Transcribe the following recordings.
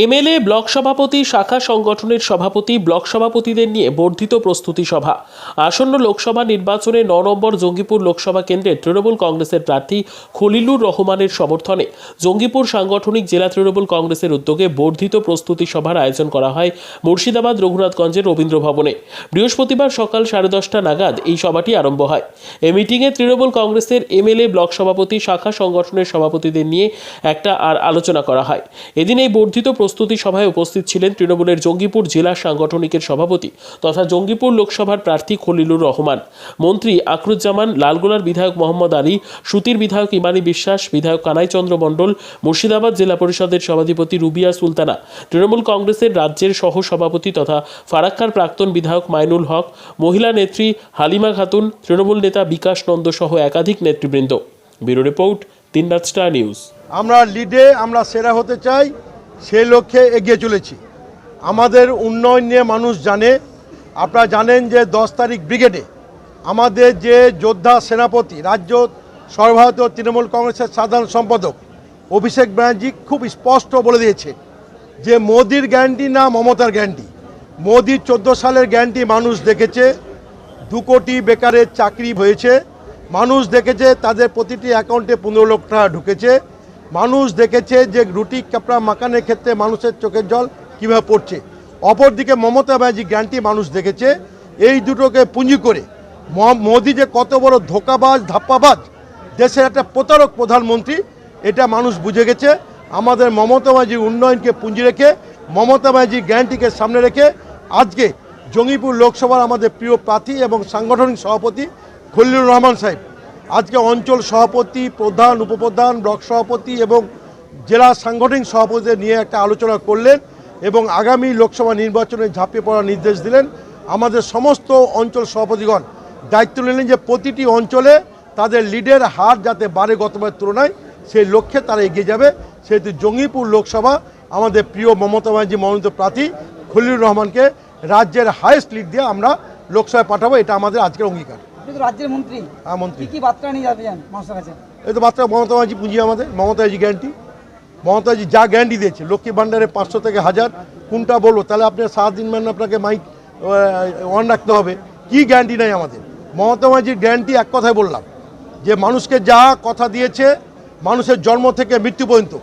MLA block সভাপতি, শাখা সংগঠনের সভাপতি, ব্লক সভাপতিদের নিয়ে বর্ধিত প্রস্তুতি সভা। আসন্ন লোকসভা নির্বাচনে ন নম্বর জঙ্গিপুর লোকসভা কেন্দ্রে তৃণমূল কংগ্রেসের প্রার্থী খলিলুর রহমানের সমর্থনে জঙ্গিপুর সাংগঠনিক জেলা তৃণমূল কংগ্রেসের উদ্যোগে বর্ধিত প্রস্তুতি সভার আয়োজন করা হয় মুর্শিদাবাদ, রঘুনাথগঞ্জের রবীন্দ্র ভবনে বৃহস্পতিবার সকাল সাড়ে দশটা নাগাদ এই সভাটি আরম্ভ হয়। এই মিটিংয়ে তৃণমূল কংগ্রেসের এমএলএ, ব্লক সভাপতি, শাখা সংগঠনের সভাপতিদের নিয়ে একটা আর আলোচনা করা হয়। এদিন এই বর্ধিত প্রস্তুতি সভায় উপস্থিত ছিলেন তৃণমূলের জঙ্গিপুর জেলা সাংগঠনিকের সভাপতি তথা জঙ্গিপুর লোকসভার প্রার্থী খলিলুর রহমান, মন্ত্রী আকরুজ্জামান লালগোলার বিধায়ক মোহাম্মদ আলী, সুতির বিধায়ক ইমানি বিশ্বাস, বিধায়ক কানাইচন্দ্র মণ্ডল, মুর্শিদাবাদ জেলা পরিষদের সভাধিপতি রুবিয়া সুলতানা, তৃণমূল কংগ্রেসের রাজ্যের সহ সভাপতি তথা ফারাক্কার প্রাক্তন বিধায়ক মাইনুল হক, মহিলা নেত্রী হালিমা খাতুন, তৃণমূল নেতা বিকাশ নন্দ সহ একাধিক নেতৃবৃন্দ। ব্যুরো রিপোর্ট, তিনরাত স্টার নিউজ। আমরা লিডে, আমরা সেরা হতে চাই। সেই লক্ষ্যে এগিয়ে চলেছি। আমাদের উন্নয়ন নিয়ে মানুষ জানে। আপনারা জানেন যে দশ তারিখ ব্রিগেডে আমাদের যে যোদ্ধা সেনাপতি, রাজ্য সর্বভারতীয় তৃণমূল কংগ্রেসের সাধারণ সম্পাদক অভিষেক ব্যানার্জি খুব স্পষ্ট বলে দিয়েছে যে মোদির গ্যারান্টি না মমতার গ্যারান্টি। মোদির চোদ্দ সালের গ্যারান্টি মানুষ দেখেছে। দু কোটি বেকারের চাকরি হয়েছে। মানুষ দেখেছে তাদের প্রতিটি অ্যাকাউন্টে পনেরো লক্ষ টাকা ঢুকেছে। মানুষ দেখেছে যে রুটি কাপড়া মাকানের ক্ষেত্রে মানুষের চোখের জল কীভাবে পড়ছে। অপরদিকে মমতা ব্যানার্জি গ্যারান্টি মানুষ দেখেছে, এই দুটোকে পুঁজি করে। মোদি যে কত বড় ধোকাবাজ, ধাপ্পাবাজ, দেশের একটা প্রতারক প্রধানমন্ত্রী, এটা মানুষ বুঝে গেছে। আমাদের মমতা ব্যানার্জির উন্নয়নকে পুঁজি রেখে, মমতা ব্যানার্জির গ্যারান্টিকে সামনে রেখে আজকে জঙ্গিপুর লোকসভার আমাদের প্রিয় প্রার্থী এবং সাংগঠনিক সভাপতি খলিলুর রহমান সাহেব। আজকে অঞ্চল সভাপতি, প্রধান, উপপ্রধান, ব্লক সভাপতি এবং জেলা সাংগঠনিক সভাপতিদের নিয়ে একটা আলোচনা করলেন এবং আগামী লোকসভা নির্বাচনে ঝাঁপিয়ে পড়ার নির্দেশ দিলেন। আমাদের সমস্ত অঞ্চল সভাপতিগণ দায়িত্ব নিলেন যে প্রতিটি অঞ্চলে তাদের লিডের হার যাতে বাড়ে গতবারের তুলনায়, সেই লক্ষ্যে তারা এগিয়ে যাবে। সেহেতু জঙ্গিপুর লোকসভা আমাদের প্রিয় মমতা ব্যানার্জি, মনোনীত প্রার্থী খলিলুর রহমানকে রাজ্যের হায়েস্ট লিড দিয়ে আমরা লোকসভায় পাঠাবো, এটা আমাদের আজকের অঙ্গীকার। আপনি তো রাজ্যের মন্ত্রী। হ্যাঁ, মন্ত্রী। কি কি বার্তা নিয়ে যাতে মানুষের কাছে? এই তো বাচ্চা মমতা ব্যানার্জি পুঁজি আমাদের মমতা গ্যারান্টি মমতা ব্যানার্জি যা গ্যারান্টি দিয়েছে লক্ষ্মী ভাণ্ডারে পাঁচশো থেকে হাজার কোনটা বলব? তাহলে মানে আপনাকে মাইক অন রাখতে হবে। কি গ্যারান্টি নেই আমাদের? মমতা গ্যারান্টি এক কথায় বললাম যে মানুষকে যা কথা দিয়েছে মানুষের জন্ম থেকে মৃত্যু পর্যন্ত।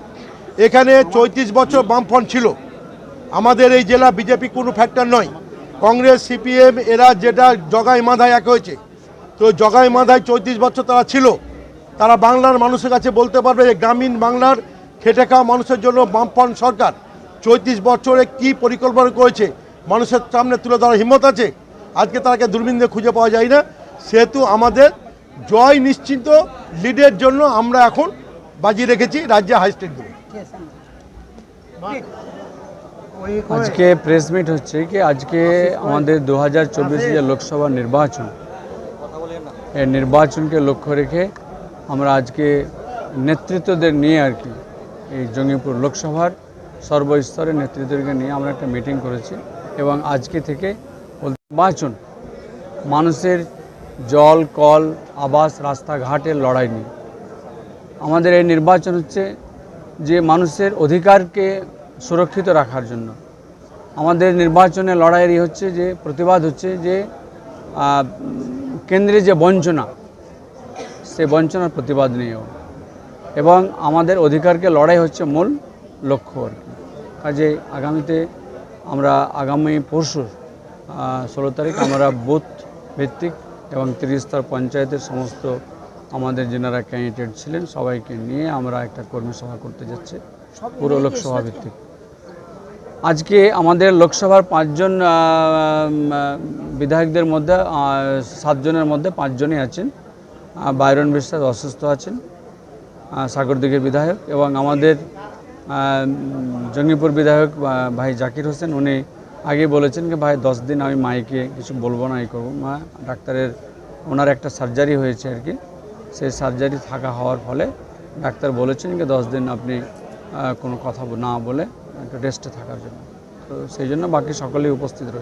এখানে চৌত্রিশ বছর বামফ্রন্ট ছিল। আমাদের এই জেলা বিজেপি কোনো ফ্যাক্টর নয়। কংগ্রেস সিপিএম এরা যেটা জগাই মাথায় এক হয়েছে। তো জগাই মাধায় চৌত্রিশ বছর তারা ছিল। তারা বাংলার মানুষের কাছে বলতে পারবে যে গ্রামীণ বাংলার খেটে খাওয়া মানুষের জন্য বামফ্রন্ট সরকার চৌত্রিশ বছরে কি পরিকল্পনা করেছে মানুষের সামনে তুলে ধরার হিম্মত আছে? আজকে তাকে দূরবীন দিয়ে খুঁজে পাওয়া যায় না সেহেতু আমাদের জয় নিশ্চিন্ত লিডের জন্য আমরা এখন বাজি রেখেছি রাজ্যে হাই স্টেট দেবো আজকে প্রেস মিট হচ্ছে কি? আজকে আমাদের দু হাজার চব্বিশে যে লোকসভা নির্বাচন নির্বাচনকে লক্ষ্য রেখে আমরা আজকে নেতৃত্বদের নিয়ে আর কি এই জঙ্গিপুর লোকসভার সর্বস্তরের নেতৃত্বকে নিয়ে আমরা একটা মিটিং করেছি এবং আজকে থেকে নির্বাচন মানুষের জল, কল, আবাস, রাস্তাঘাটের লড়াই নিয়ে। আমাদের এই নির্বাচন হচ্ছে যে মানুষের অধিকারকে সুরক্ষিত রাখার জন্য। আমাদের নির্বাচনে লড়াইয়েরই হচ্ছে যে প্রতিবাদ হচ্ছে যে কেন্দ্রে যে বঞ্চনা সেই বঞ্চনার প্রতিবাদ নিয়েও। এবং আমাদের অধিকারকে লড়াই হচ্ছে মূল লক্ষ্য আর কি। কাজে আগামীতে আমরা আগামী পরশু ষোলো তারিখ আমরা বুথ ভিত্তিক এবং তিরিশ স্তর পঞ্চায়েতের সমস্ত আমাদের যেনারা ক্যান্ডিডেট ছিলেন সবাইকে নিয়ে আমরা একটা কর্মী সভা করতে যাচ্ছি পুরো লোকসভা ভিত্তিক। আজকে আমাদের লোকসভার পাঁচজন বিধায়কদের মধ্যে সাতজনের মধ্যে পাঁচজনই আছেন। বাইরন বিশ্বাস অসুস্থ আছেন সাগরদিঘির বিধায়ক এবং আমাদের জঙ্গিপুর বিধায়ক ভাই জাকির হোসেন। উনি আগে বলেছেন যে ভাই, দশ দিন আমি মাইকে কিছু বলব না, এই করব মা ডাক্তারের, ওনার একটা সার্জারি হয়েছে আর কি। সেই সার্জারি থাকা হওয়ার ফলে ডাক্তার বলেছেন যে দশ দিন আপনি কোনো কথা না বলে একটা রেস্টে থাকার জন্য। তো সেই জন্য বাকি সকলেই উপস্থিত রয়েছে।